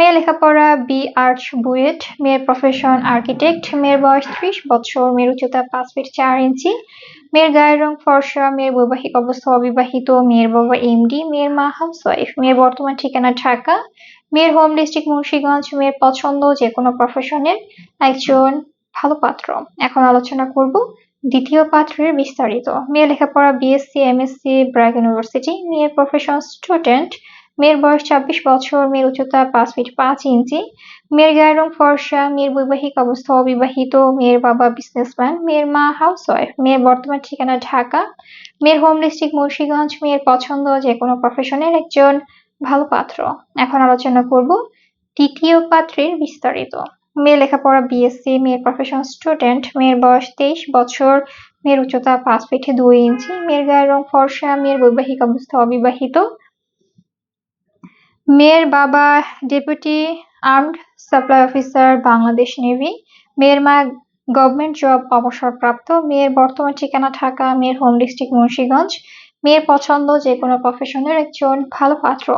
মেয়ে লেখাপড়া, B arts, BUET, মেয়ের প্রফেশন আর্কিটেক্ট মেয়ের বয়স ত্রিশ, বছর, মেয়ের উচ্চতা পাঁচ ফিট চার ইঞ্চি, মেয়ের গায়ের রং ফর্সা, মেয়ের বৈবাহিক অবস্থা অবিবাহিত, মেয়ের বাবা এমডি মেয়ের মা হাউস ওয়াইফ মেয়ের বর্তমান ঠিকানা ঢাকা, মেয়ের হোম ডিস্ট্রিক্ট মুন্সিগঞ্জ, মেয়ের পছন্দ যে কোনো প্রফেশনের একজন ভালো পাত্র। এখন আলোচনা করব দ্বিতীয় পাত্রের বিস্তারিত। মেয়ে লেখাপড়া বিএসসি এমএসসি ব্র্যাক ইউনিভার্সিটি মেয়ের প্রফেশন স্টুডেন্ট মেয়ের বয়স চব্বিশ বছর, মেয়ের উচ্চতা পাঁচ ফিট পাঁচ ইঞ্চি, মেয়ের গায়ের রং ফর্সা, মেয়ের বৈবাহিক অবস্থা অবিবাহিত, মেয়ের বাবা বিজনেসম্যান মেয়ের মা হাউস ওয়াইফ মেয়ের বর্তমান ঠিকানা ঢাকা, মেয়ের হোম ডিস্ট্রিক্ট মুন্সিগঞ্জ, মেয়ের পছন্দ যে কোনো প্রফেশনের একজন ভালো পাত্র। এখন আলোচনা করব তৃতীয় পাত্রের বিস্তারিত। মেয়ে লেখাপড়া বিএসসি মেয়ের প্রফেশন স্টুডেন্ট মেয়ের বয়স তেইশ বছর, মেয়ের উচ্চতা পাঁচ ফিটে দুই ইঞ্চি, মেয়ের গায়ের রং ফর্সা, মেয়ের বৈবাহিক অবস্থা অবিবাহিত মেয়ের বাবা deputy armed supply officer, Bangladesh navy. মেয়ের মা গভর্নমেন্ট জব অবসরপ্রাপ্ত। মেয়ের বর্তমান ঠিকানা ঢাকা, মেয়ের হোম ডিস্ট্রিক্ট মুন্সীগঞ্জ। মেয়ের পছন্দ যে কোনো প্রফেশনের একজন ভালো পাত্র।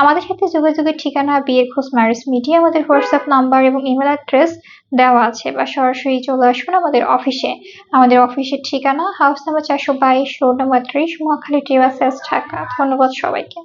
আমাদের সাথে যোগাযোগের ঠিকানা, বিয়ের খোঁজ ম্যারেজ মিডিয়া আমাদের হোয়াটসঅ্যাপ নাম্বার এবং ইমেল অ্যাড্রেস দেওয়া আছে বা সরাসরি চলে আসবেন আমাদের অফিসে আমাদের অফিসের ঠিকানা হাউস নাম্বার চারশো বাইশ রোড নাম্বার ত্রিশ, মহাখালী টিভাসেস ঢাকা। ধন্যবাদ সবাইকে।